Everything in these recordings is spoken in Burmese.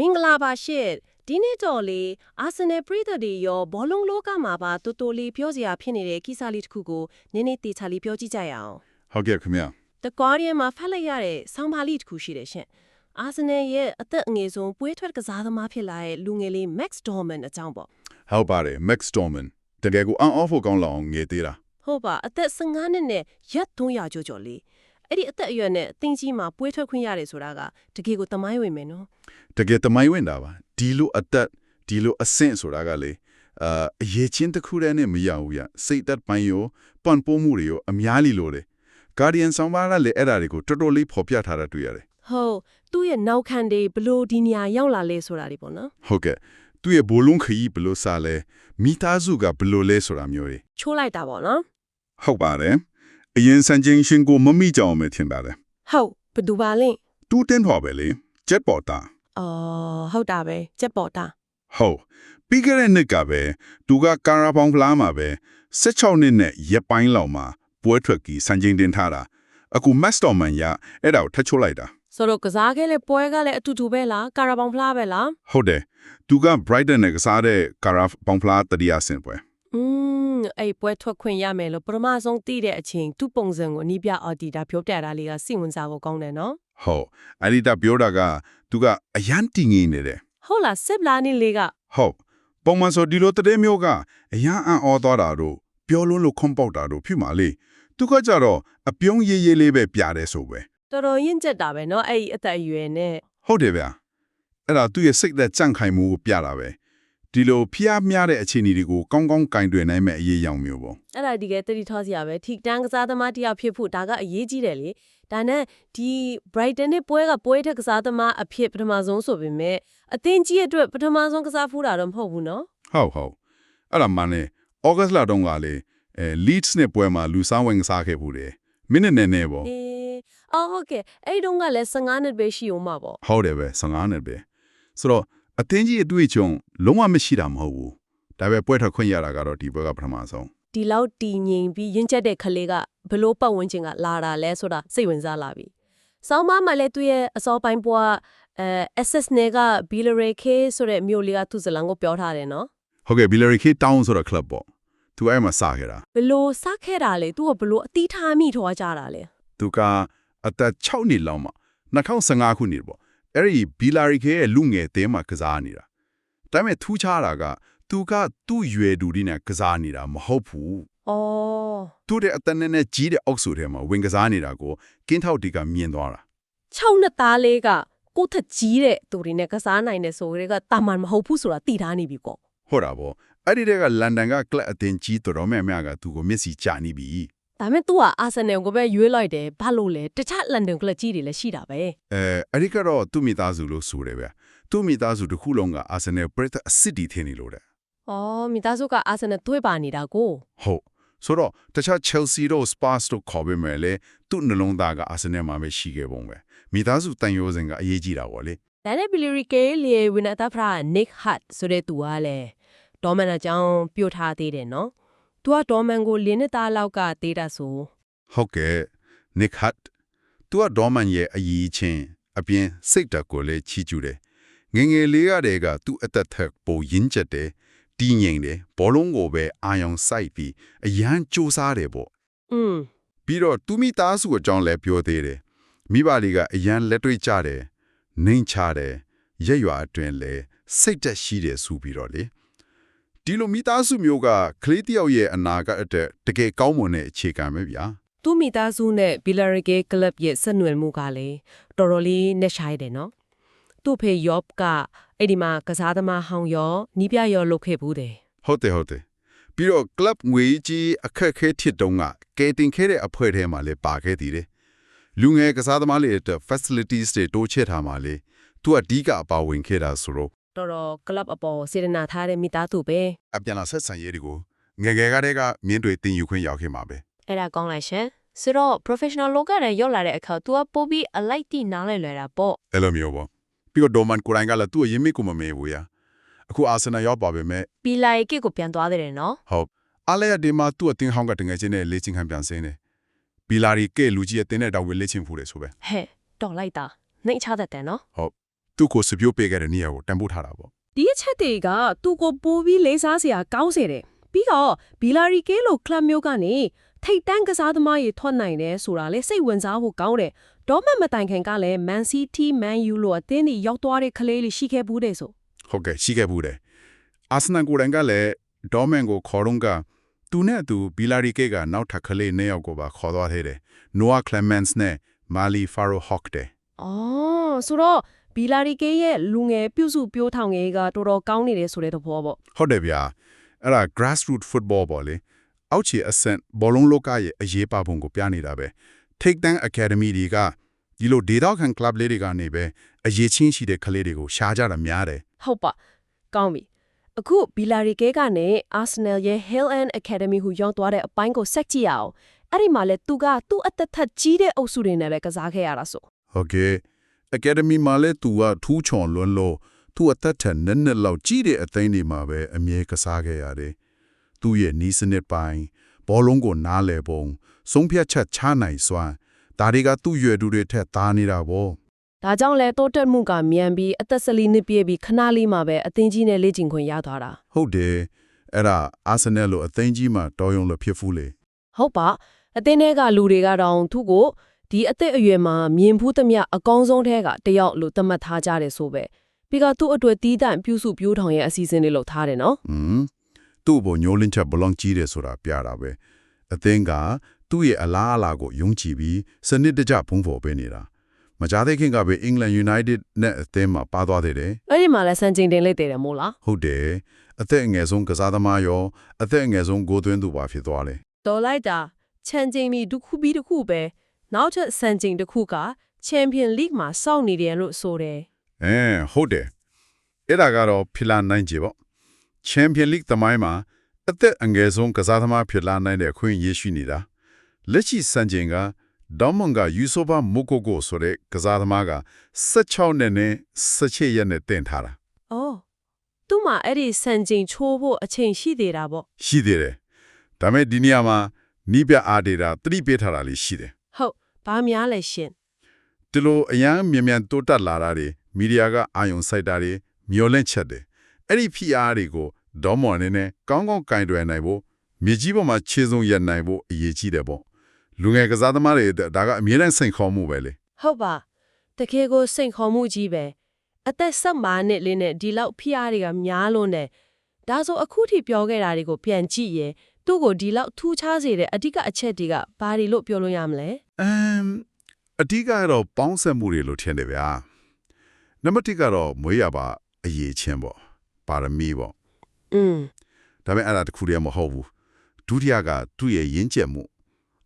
မင်္ဂလာပါရှင့်ဒီနေ့တော့လေအာဆင်နယ်ပရိသတ်တွေရောဘောလုံးလောကမှာပါတူတူလေးပြောစရာဖြစ်နေတဲ့ကိစ္စလေးတစ်ခုကိုနည်းနည်းတေချာလေးပြောကြည့်ကြရအောင်ဟုတ်ကဲ့ခင်ဗျ The Guardian မှာဖတ်လိုက်ရတဲ့ဆောင်းပါးလေးတစ်ခုရှိတယ်ရှင့်အာဆင်နယ်ရဲ့အသက်အငယ်ဆုံးပွဲထွက်ကစားသမားဖြစ်လာတဲ့လူငယ်လေး Max Dorman အကြောင်းပေါ့ဟုတ်ပါတယ် Max Storman တကယ်ကိုအန်အော့ဖို့ကောင်းလောက်အောင်ငေသေးတာဟုတ်ပါအသက်15နှစ်နဲ့ရက်300ကျော်ကျော်လေး အဲ့ဒီအသက်အရွယ်နဲ့အသင်းကြီးမှာပွဲထွက်ခွင့်ရတယ်ဆိုတာကတကယ်ကိုသမိုင်းဝင်မယ်နော်တကယ်တမိုင်းဝင်တာပါဒီလိုအသက်ဒီလိုအဆင့်ဆိုတာကလေအာအရေးချင်းတစ်ခုတည်းနဲ့မရဘူးရစိတ်သက်ပိုင်းရောပန်ပိုးမှုတွေရောအများကြီးလို့လေ Guardian ဆောင်ပါကလည်းအဲ့ဒါတွေကိုတော်တော်လေးဖော်ပြထားတာတွေ့ရတယ်ဟုတ်သူ့ရဲ့နောက်ခံတွေဘလို့ဒီနေရာရောက်လာလဲဆိုတာဒီပေါ့နော်ဟုတ်ကဲ့သူ့ရဲ့ဘိုးလုံးခရီးဘယ်လို့စားလဲမိသားစုကဘယ်လို့လဲဆိုတာမျိုးတွေချိုးလိုက်တာပေါ့နော်ဟုတ်ပါတယ် အရင်စံချင်းရှင်ကိုမမိကြအောင်မထင်ပါတယ်ဟုတ်ဘယ်သူပါလဲတူတင်ဟော်ပဲလေဂျက်ပေါ်တာအော်ဟုတ်တာပဲကြက်ပေါ်တာဟုတ်ပြီးခဲ့တဲ့နှစ်ကပဲသူကကာရာပေါင်ဖလားမှာပဲ16နှစ်နဲ့ရက်ပိုင်းလောက်မှာပွဲထွက်ကြီးစံချိန်တင်ထားတာအခု Masterman ရအဲ့ဒါကိုထပ်ချိုးလိုက်တာဆိုတော့ကစားခဲ့တဲ့ပွဲကလည်းအတူတူပဲလားကာရာဘောင်ဖလားပဲလားဟုတ်တယ်သူက Brighton နဲ့ကစားတဲ့ကာရာပေါင်ဖလားတတိယဆင့်ပွဲอืม အဲ့ပွဲထွက်ခွင့်ရမယ်လို့ပထမဆုံးသိတဲ့အချိန်သူ့ပုံစံကိုနီးပြအော်ဒီတာပြောပြတာလေးကစိတ်ဝင်စားဖို့ကောင်းတယ်နော် ဟုတ်အဲ့ဒီတပြောတာကသူကအရန်တည်ငြိမ်နေတယ် ဟုတ်လားစစ်လာနေလေက ဟုတ်ပုံမှန်ဆိုဒီလိုတည်းမျိုးကအရန်အံ့ဩသွားတာတို့ပြောလုံးလို့ခွန်ပေါက်တာတို့ဖြစ်မှာလေသူကကြတော့အပြုံးရေးရေးလေးပဲပြတယ်ဆိုပဲ တော်တော်ရင့်ကျက်တာပဲเนาะအဲ့ဒီအသက်အရွယ်နဲ့ ဟုတ်တယ်ဗျာအဲ့ဒါသူ့ရဲ့စိတ်သက်ကြန့်ခိုင်မှုကိုပြတာပဲ ဒီလိုဖျားမြတဲ့အခြေအနေတွေကိုကောင်းကောင်းကင်တွယ်နိုင်မဲ့အရေးရောင်မျိုးပေါ့အဲ့ဒါဒီကဲတတိထောစရာပဲထိတန်းကစားသမားတယောက်ဖြစ်ဖို့ဒါကအရေးကြီးတယ်လေဒါနဲ့ဒီ Brighton နဲ့ပွဲကပွဲထက်ကစားသမားအဖြစ်ပထမဆုံးဆိုပေမဲ့အသင်းကြီးအတွက်ပထမဆုံးကစားဖူးတာတော့မဟုတ်ဘူးနော်ဟုတ်ဟုတ်အဲ့ဒါမှလည်း August လတုန်းကလေအဲ Leeds နဲ့ပွဲမှာလူစားဝင်ကစားခဲ့ဖူးတယ်မိနစ်နဲ့နဲ့ပေါ့အေးအော်ဟုတ်ကဲ့အဲ့တုန်းကလည်း15နှစ်ပဲရှိအောင်မှာပေါ့ဟုတ်တယ်ပဲ15နှစ်ပဲဆိုတော့ အသင်းကြီးအတွေ့အကြုံလုံးဝမရှိတာမဟုတ်ဘူးဒါပေမဲ့ပွဲထွက်ခွင့်ရတာကတော့ဒီဘက်ကပထမဆုံးဒီလောက်တည်ငြိမ်ပြီးရင့်ကျက်တဲ့ခလေးကဘလို့ပတ်ဝန်းကျင်ကလာတာလဲဆိုတာစိတ်ဝင်စားလာပြီ။ဆောင်းမမှာလည်းသူ့ရဲ့အစောပိုင်းပွားအဲ SS နဲ့က Billericay ဆိုတဲ့မြို့လေးကသူ့ဇလံကိုပြောထားတယ်နော်ဟုတ်ကဲ့ Billericay Town ဆိုတဲ့ club ပေါ့သူအဲ့မှာစခဲ့တာ။ဘလို့စခဲ့တာလဲသူကဘလို့အတီးထားမိထွားကြတာလဲသူကအသက်6နှစ်လောက်မှာ2015ခုနှစ်ပေါ့ အဲ့ဒီ Billericay ရဲ့လူငယ်တဲမှာကစားနေတာဒါပေမဲ့ထူးခြားတာကသူကသူ့ရွယ်သူတွေနဲ့ကစားနေတာမဟုတ်ဘူး။အော်သူ့တဲ့အတန်းနဲ့ကြီးတဲ့အောက်ဆူထဲမှာဝင်ကစားနေတာကိုကင်းထောက်တီကမြင်သွားတာ6နှစ်သားလေးကကိုယ့်ထက်ကြီးတဲ့သူတွေနဲ့ကစားနိုင်တယ်ဆိုကြတဲ့ကတာမန်မဟုတ်ဘူးဆိုတာသိထားနေပြီကောဟုတ်တာပေါ့အဲ့ဒီတက်ကလန်ဒန်ကကလပ်အသင်းကြီးတော်တော်များများကသူ့ကိုမျက်စိကျနေပြီ။ ဒါပေမဲ့ तू ကအာဆင်နယ်ကိုပဲရွေးလိုက်တယ်ဘာလို့လဲတခြားလန်ဒန်ကလပ်ကြီးတွေလည်းရှိတာပဲအဲအဲ့ဒီကတော့သူ့မိသားစုလို့ဆိုတယ်ဗျသူ့မိသားစုတစ်ခုလုံးကအာဆင်နယ်ပရိသတ်အစ်စ်တီထင်းနေလို့တဲ့။အော်မိသားစုကအာဆင်နယ်သွေးပါနေတာကိုဟုတ်ဆိုတော့တခြား Chelsea တို့ Spurs တို့ခေါ်ပေးမယ်လေသူ့နှလုံးသားကအာဆင်နယ်မှာပဲရှိခဲ့ပုံပဲမိသားစုတန်ရိုးစင်ကအရေးကြီးတာပေါ့လေဒါနဲ့ Billericay လေဝင်အတာဖရာ Nick Hart ဆိုတဲ့သူကလည်းဒေါ်မန်အကြောင်းပြတ်ထားသေးတယ်နော်။ तू ကဒေါ်မန်ကိုလင်းနှစ်သားလောက်ကသေးတာဆို ဟုတ်ကဲ့ Nick Hart သူကဒေါ်မန်ရဲ့အကြီးချင်းအပြင်စိတ်ဓာတ်ကိုလည်းချီးကျူးတယ်ငယ်ငယ်လေးကတည်းကသူ့အသက်ထက်ပိုရင်းကျက်တယ်တည်ငြိမ်တယ်ဘောလုံးကိုပဲအာယုံစိုက်ပြီးအရန်စူးစားတယ်ပေါ့ อืม ပြီးတော့သူမိသားစုအကြောင်းလည်းပြောသေးတယ်မိဘတွေကအရန်လက်တွေ့ကြတယ်နှိမ်ချတယ်ရက်ရွာအတွင်းလည်းစိတ်သက်ရှိတယ်ဆိုပြီးတော့လေ ဒီလိုမိသားစုမျိုးကကလေးတစ်ယောက်ရဲ့အနာဂတ်အတွက်တကယ်ကောင်းမွန်တဲ့အခြေခံပဲဗျာသူ့မိသားစုနဲ့ Billericay Club ရဲ့ဆက်နွယ်မှုကလည်းတော်တော်လေးနဲ့ရှိုင်းတယ်နော်။သူ့ဖေ Yob ကအဲ့ဒီမှာကစားသမားဟောင်းရောနီးပြရောလုပ်ခဲ့ဘူးတယ်ဟုတ်တယ်ဟုတ်တယ်ပြီးတော့ club ငွေကြီးအခက်ခဲထစ်တုံးကကဲတင်ခဲတဲ့အဖွဲ့ထဲမှာလည်းပါခဲ့သေးတယ်လူငယ်ကစားသမားတွေအတွက် facilities တွေတိုးချဲ့ထားမှလေသူအဓိကအပါဝင်ခဲ့တာဆိုတော့။ တော်တော် club အပေါ်စေတနာထားတဲ့မိသားစုပဲအပြန်လာဆက်ဆံရေးတွေကိုငယ်ငယ်ကတည်းကမြင်းတွေတင်ယူခွင့်ရောက်ခဲ့မှာပဲ။အဲ့ဒါကောင်းလိုက်ရှင်။ဆိုတော့ professional လောကနဲ့ရောက်လာတဲ့အခါ तू ကပို့ပြီးအလိုက်တိနားလဲလွယ်တာပေါ့အဲ့လိုမျိုးပေါ့ပြီးတော့ဒေါ်မန်ကိုရိုင်းကလည်းသူ့ရဲ့ရင်းမိကိုမမေးဘူးရအခုအာဆင်နယ်ရောက်ပါပဲမဲ့။ပီလာရဲ့ကစ်ကိုပြန်သွားတယ်နော်ဟုတ်အားလည်းဒီမှာသူ့အတင်းဟောင်းကတငယ်ချင်းနဲ့လေ့ကျင့်ခံပြန်စင်းတယ်ဘီလာရီကဲလူကြီးအတင်းနဲ့တောင်ဝေလေ့ကျင့်ဖူးတယ်ဆိုပဲ။ဟဲ့တော်လိုက်တာ။နှိမ့်ချတတ်တယ်နော်ဟုတ် သူသူ့ကိုစပြိုးပေးခဲ့တဲ့နေရာကိုတန်ဖိုးထားတာပေါ့ဒီအချက်တွေကသူ့ကိုပိုးပြီးလေးစားစရာကောင်းစေတယ်ပြီးတော့ဘီလာရီကေလိုကလပ်မျိုးကနေထိတ်တန်းကစားသမားတွေထွက်နိုင်တယ်ဆိုတာလေစိတ်ဝင်စားဖို့ကောင်းတယ်ဒေါ်မတ်မတိုင်ခင်ကလည်း Man City Man U လိုအသင်းတွေရောက်သွားတဲ့ကလေးတွေရှိခဲ့ဘူးတဲ့ဆိုဟုတ်ကဲ့ရှိခဲ့ဘူးတယ်အာဆနယ်ကိုယ်တိုင်ကလည်းဒေါမန်ကိုခေါ်တော့ကသူနဲ့အတူဘီလာရီကေကနောက်ထပ်ကလေးနှစ်ယောက်ကိုပါခေါ်သွားသေးတယ်နိုအာကလမန်စ်နဲ့မာလီဖာရိုဟော့တဲ့အော်ဆိုတော့ ဘီလာရီကေရဲ့လူငယ်ပြုစုပြောထောင်ငယ်ကတော်တော်ကောင်းနေတယ်ဆိုတဲ့သဘောပေါ့ဟုတ်တယ်ဗျာအဲ့ဒါ grassroot football ပေါ့လေအောက်ခြေအဆင့်ဘောလုံးလောကရဲ့အရေးပါပုံကိုပြနေတာပဲ take down academy တွေကဒီလိုဒေတာခံ club လေးတွေကနေပဲအရေးချင်းရှိတဲ့ကလေးတွေကိုရှားကြတာများတယ်ဟုတ်ပါကောင်းပြီအခုဘီလာရီကေကနေ Arsenal ရဲ့ Hill End Academy ဟူရောက်သွားတဲ့အပိုင်းကိုဆက်ကြည့်ရအောင်အဲ့ဒီမှာလဲသူကသူ့အသက်ထက်ကြီးတဲ့အုပ်စုတွေနဲ့ပဲကစားခဲ့ရတာဆိုဟုတ်ကဲ့ academy မှာလဲသူကထူးချွန်လွန်းလို့သူအသက်ထက်နည်းနည်းလောက်ကြီးတဲ့အသိန်းတွေမှာပဲအမြဲကစားခဲ့ရတယ်သူ့ရဲ့နီးစနစ်ပိုင်းဘောလုံးကိုနားလဲပုံဆုံးဖြတ်ချက်ချနိုင်စွမ်းဒါတွေကသူ့ရွယ်သူတွေထက်သားနေတာပေါ့ဒါကြောင့်လဲတိုးတက်မှုကမြန်ပြီးအသက်14နှစ်ပြည့်ပြီးခဏလေးမှာပဲအသင်းကြီးနဲ့လေ့ကျင့်ခွင့်ရသွားတာဟုတ်တယ်အဲ့ဒါအာဆင်နယ်လိုအသိန်းကြီးမှာတော်ရုံလို့ဖြစ်ဖူးလေဟုတ်ပါအသင်းထဲကလူတွေကတော့သူ့ကို ဒီအသက်အရွယ်မှာမြင်ဖူးသမျှအကောင်းဆုံးထဲကတယောက်လို့သတ်မှတ်ထားကြတယ်ဆိုပဲပြီးကသူ့အတွက်တီးတန့်ပြုစုပြိုးထောင်ရဲ့အစီအစဉ်တွေလုပ်ထားတယ်နော်ဟွန်းသူ့ဘောညိုလင်းချက်ဘလောင်ကြီးတယ်ဆိုတာပြတာပဲအသင်းကသူ့ရဲ့အလားအလာကိုယုံကြည်ပြီးစနစ်တကျဖုံးဖော်ပေးနေတာမကြသေးခင်ကပဲ England United နဲ့အသင်းမှာပါသွားသေးတယ်အဲ့ဒီမှာလဲစံချိန်တင်လိုက်တယ်မို့လားဟုတ်တယ်အသက်အငယ်ဆုံးကစားသမားရောအသက်အငယ်ဆုံးဂိုးသွင်းသူပါဖြစ်သွားတယ်တော်လိုက်တာချန်ချိန်မီတစ်ခုပြီးတစ်ခုပဲ နောက်ထပ်စံချိန်တစ်ခုကချန်ပီယံလိမှာစောင့်နေတယ်လို့ဆိုတယ်အဲဟုတ်တယ်အဲ့ဒါကတော့ဖီလာနိုင်ကြပေါ့ချန်ပီယံလိသမိုင်းမှာအသက်အငယ်ဆုံးကစားသမားဖြစ်လာနိုင်တဲ့အခွင့်အရေးရှိနေတာလက်ရှိစံချိန်ကဒေါမန်ကယူဆိုဘာမိုကိုကိုဆိုတဲ့ကစားသမားက16နှစ်နဲ့17ရက်နဲ့တင်ထားတာ။အော်သူ့မှာအဲ့ဒီစံချိန်ချိုးဖို့အချိန်ရှိသေးတာပေါ့ရှိသေးတယ်ဒါပေမဲ့ဒီနေရာမှာနီးပြအားဒေတာသတိပေးထားတာလေးရှိတယ်။ဟုတ် ဘာများလဲရှင်ဒီလိုအရန်မြန်မြန်တိုးတက်လာတာတွေမီဒီယာကအာယုံစိုက်တာတွေမျောလင့်ချက်တယ်အဲ့ဒီဖိအားတွေကိုဒေါမော်အနေနဲ့ကောင်းကောင်းကင်တွယ်နိုင်ဖို့မြေကြီးပေါ်မှာခြေစုံရက်နိုင်ဖို့အရေးကြီးတယ်ပေါ့လူငယ်ကစားသမားတွေအတွက်ဒါကအမြဲတမ်းစိန်ခေါ်မှုပဲလေ။ဟုတ်ပါတကယ်ကိုစိန်ခေါ်မှုကြီးပဲ။အသက်ဆက်မာနှစ်လေးနဲ့ဒီလောက်ဖိအားတွေကများလို့နဲ့ဒါဆိုအခုထိပြောခဲ့တာတွေကိုပြန်ကြည့်ရင် သူ့ကိုဒီလောက်ထူးခြားစေတဲ့အဓိကအချက်တွေကဘာတွေလို့ပြောလို့ရမလဲ အမ်အဓိကကတော့ပေါင်းဆက်မှုတွေလို့ထင်တယ်ဗျာနံပါတ်1ကတော့မွေးရပါအရေးချင်းပေါ့ပါရမီပေါ့ ။อืม ဒါပေမဲ့အဲ့ဒါတစ်ခုတည်းမဟုတ်ဘူးဒုတိယကသူ့ရဲ့ရင်းကျက်မှု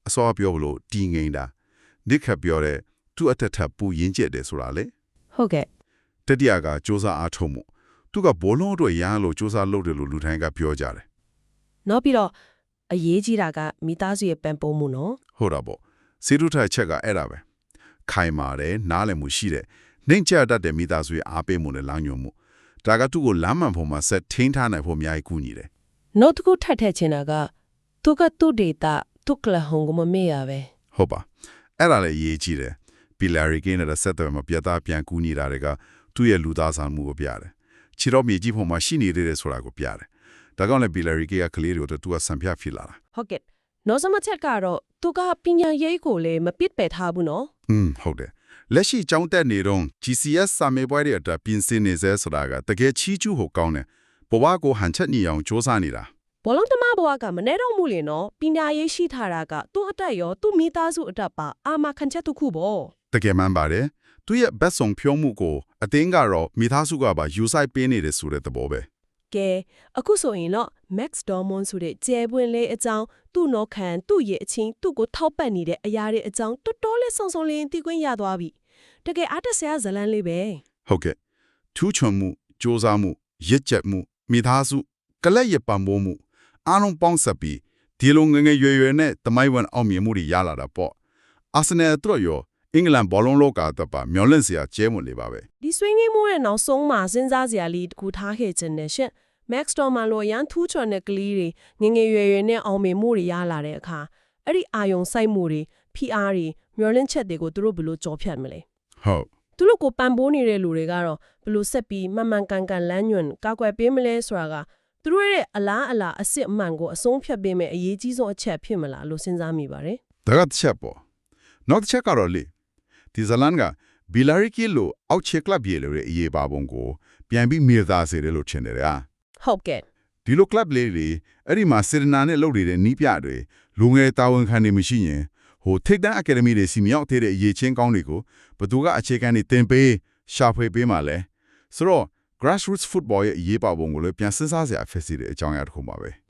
အစောပြောလို့တီငိမ့်တာနိခတ်ပြောတဲ့သူ့အထက်ထပ်ပူရင်းကျက်တယ်ဆိုတာလေ ဟုတ်ကဲ့ တတိယကစ조사အားထုတ်မှုသူကဘောလုံးအတွက်ရမ်းလို့စ조사လုပ်တယ်လို့လူတိုင်းကပြောကြတယ် ။ နောက်ပြီးတော့အရေးကြီးတာကမိသားစုရဲ့ပံ့ပိုးမှုနော်ဟုတ်တာပေါ့စေတုထချက်ကအဲ့ဒါပဲခိုင်မာတယ်နားလည်မှုရှိတယ်နှိမ့်ချတတ်တဲ့မိသားစုရဲ့အားပေးမှုနဲ့လမ်းညွှန်မှုဒါကသူ့ကိုလမ်းမှန်ဖို့မှာဆက်ထိန်းထားနိုင်ဖို့အများကြီးကူညီတယ်။နောက်တစ်ခုထပ်ထည့်ချင်တာကသူကသူ့ဒေတာသူ့ကလဟုံကိုမမေ့ရပဲဟုတ်ပါအဲ့ဒါလည်းအရေးကြီးတယ်ပီလာရီကင်းနဲ့ဆက်သွယ်မှာပြတ်သားပြန်ကူညီတာတွေကသူ့ရဲ့လူသားဆောင်မှုကိုပြတယ်ခြေတော်မြေကြီးဖို့မှာရှိနေသေးတယ်ဆိုတာကိုပြတယ် ဒါကြောင့်လည်းပီလာရီကကကလေးတွေကိုသူကစံပြဖြစ်လာတာဟုတ်ကဲ့နောက်ဆုံးတစ်ချက်ကတော့သူကပညာရေးကိုလည်းမပစ်ပယ်ထားဘူးနော်อืมဟုတ်တယ်လက်ရှိကြောင်းတက်နေတော့ GCS စာမေးပွဲတွေအတွက်ပြင်ဆင်နေစေဆိုတာကတကယ်ချီးကျူးဖို့ကောင်းတယ်ဘဝကိုဟန်ချက်ညီအောင်စူးစမ်းနေတာဘောလုံးသမားဘဝကမနေတော့မှုလေနော်ပညာရေးရှိထားတာကသူ့အတက်ရောသူ့မိသားစုအတက်ပါအာမခံချက်တစ်ခုပေါ့တကယ်မှန်ပါတယ်သူရဲ့ဘက်ဆောင်ဖြုံးမှုကိုအတင်းကတော့မိသားစုကပါယူဆိုင်ပေးနေတယ်ဆိုတဲ့သဘောပဲ ကဲအခုဆိုရင်တော့ Max Dormon ဆိုတဲ့ကျဲပွင့်လေးအကြောင်းသူ့နော်ခံသူ့ရဲ့အချင်းသူ့ကိုထောက်ပတ်နေတဲ့အရာတွေအကြောင်းတော်တော်လေးစုံစုံလင်းသိခွင့်ရသွားပြီတကယ်အားတက်စရာဇလန်းလေးပဲဟုတ်ကဲ့ထူးချွန်မှုစ조사မှုရစ်ချက်မှုမိသားစုကလက်ရပံပိုးမှုအားလုံးပေါင်းစပ်ပြီးဒီလိုငယ်ငယ်ရွယ်ရွယ်နဲ့တမိုင်းဝန်အောင်မြင်မှုတွေရလာတာပေါ့အာဆင်နယ်အတွက်ရောအင်္ဂလန်ဘောလုံးလောကအတွက်ပါမျောလင့်စရာကျဲမွန်လေးပါပဲဒီ swinging မှုရဲ့နောက်ဆုံးမှာစဉ်းစားစရာလေးတစ်ခုထားခဲ့ခြင်းနဲ့ရှင် Max Dorman လိုရန်ထူးချွန်တဲ့ကလေးတွေငယ်ငယ်ရွယ်ရွယ်နဲ့အောင်မြင်မှုတွေရလာတဲ့အခါအဲ့ဒီအာယုံစိုက်မှုတွေ PR တွေမျောလင့်ချက်တွေကိုသူတို့ဘယ်လိုကြော်ဖြတ်မလဲဟုတ်သူတို့ကိုပံ့ပိုးနေတဲ့လူတွေကတော့ဘလို့ဆက်ပြီးမှန်မှန်ကန်ကန်လမ်းညွှန်ကောက်ွယ်ပေးမလဲဆိုတာကသူတို့ရဲ့အလားအလာအစ်စ်အမှန်ကိုအဆုံးဖြတ်ပေးမယ်အရေးကြီးဆုံးအချက်ဖြစ်မလားလို့စဉ်းစားမိပါတယ်ဒါကတစ်ချက်ပေါ့နောက်တစ်ချက်ကတော့လေဒီဇလန်ကဘီလာရီကီလိုအောက်ချက်ကလပ်ရေလို့ရဲ့အရေးပါပုံကို ပြန်ပြီးမြေသားစေတယ်လို့ထင်တယ်อ่ะ ဟုတ်ကဲ့ဒီလို club လေးတွေအဲ့ဒီမှာစေတနာနဲ့လုပ်နေတဲ့နီးပြတွေလူငယ်တာဝန်ခံနေမရှိရင်ဟိုထိတ်တန်းအကယ်ဒမီတွေစီမြောက်သေးတဲ့အရေးချင်းကောင်းတွေကိုဘသူကအခြေခံနေတင်ပေးရှာဖွေပေးမှလဲဆိုတော့ grassroots football ရဲ့အရေးပါပုံကိုလည်းပြန်စဉ်းစားစရာဖြစ်စီတဲ့အကြောင်းအရာတစ်ခုပါပဲ